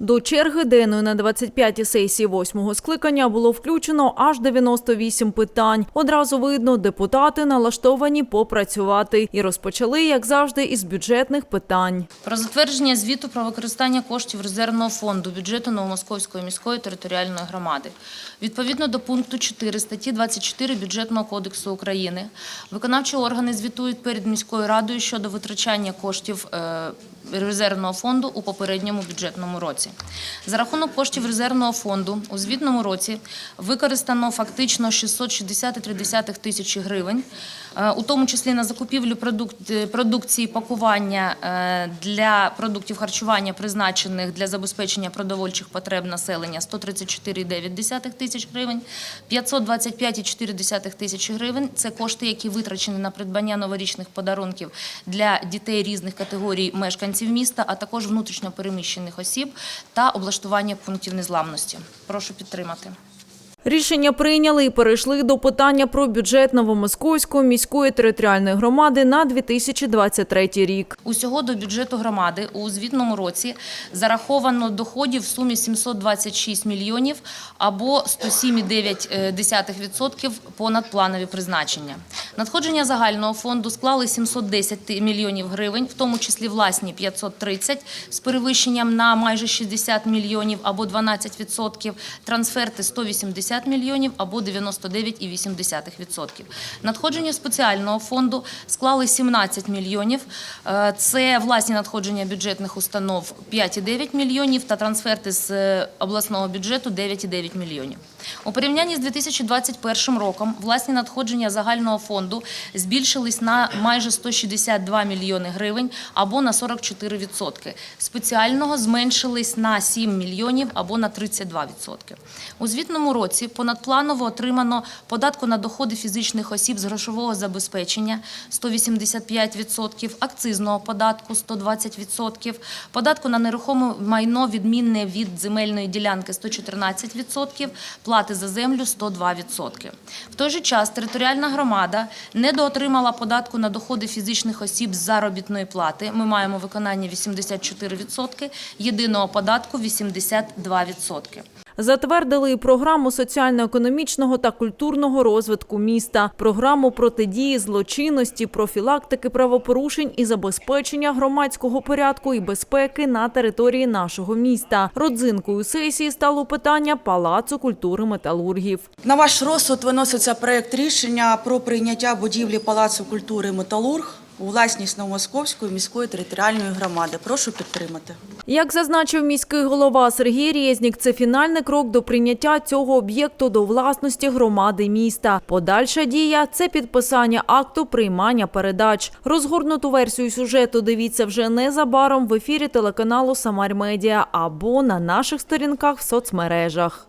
До черги денної на 25-й сесії восьмого скликання було включено аж 98 питань. Одразу видно, депутати налаштовані попрацювати і розпочали, як завжди, із бюджетних питань. Про затвердження звіту про використання коштів резервного фонду бюджету Новомосковської міської територіальної громади. Відповідно до пункту 4 статті 24 Бюджетного кодексу України, виконавчі органи звітують перед міською радою щодо витрачання коштів е, резервного фонду у попередньому бюджетному році. За рахунок коштів резервного фонду у звітному році використано фактично 660,3 тисячі гривень, у тому числі на закупівлю е, продукції пакування е, для продуктів харчування, призначених для забезпечення продовольчих потреб населення 134,9 тисяч гривень, 525,4 тисячі гривень – це кошти, які витрачені на придбання новорічних подарунків для дітей різних категорій мешканців міста, а також внутрішньо переміщених осіб та облаштування пунктів незламності. Прошу підтримати. Рішення прийняли і перейшли до питання про бюджет Новомосковської міської територіальної громади на 2023 рік. Усього до бюджету громади у звітному році зараховано доходів в сумі 726 мільйонів або 107,9% понад планові призначення. Надходження загального фонду склали 710 мільйонів гривень, в тому числі власні 530 з перевищенням на майже 60 мільйонів або 12%, трансферти 180 мільйонів або 99,8%. Надходження спеціального фонду склали 17 мільйонів. Е, Це власні надходження бюджетних установ 5,9 мільйонів та трансферти з е, обласного бюджету 9,9 мільйонів. У порівнянні з 2021 роком власні надходження загального фонду збільшились на майже 162 мільйони гривень або на 44%. Спеціального зменшились на 7 мільйонів або на 32%. У звітному році понадпланово отримано податку на доходи фізичних осіб з грошового забезпечення 185%, акцизного податку 120%, податку на нерухоме майно відмінне від земельної ділянки 114%, плати за землю 102%. В той же час територіальна громада недоотримала податку на доходи фізичних осіб з заробітної плати. Ми маємо виконання 84%, єдиного податку 82%. Затвердили і програму соціально-економічного та культурного розвитку міста, програму протидії злочинності, профілактики правопорушень і забезпечення громадського порядку і безпеки на території нашого міста. Родзинкою сесії стало питання Палацу культури металургів. На ваш розсуд виноситься проект рішення про прийняття будівлі Палацу культури «Металург» у власність Новомосковської міської територіальної громади. Прошу підтримати. Як зазначив міський голова Сергій Резнік, це фінальний крок до прийняття цього об'єкту до власності громади міста. Подальша дія це підписання акту приймання передач. Розгорнуту версію сюжету дивіться вже незабаром в ефірі телеканалу Самар Медіа або на наших сторінках в соцмережах.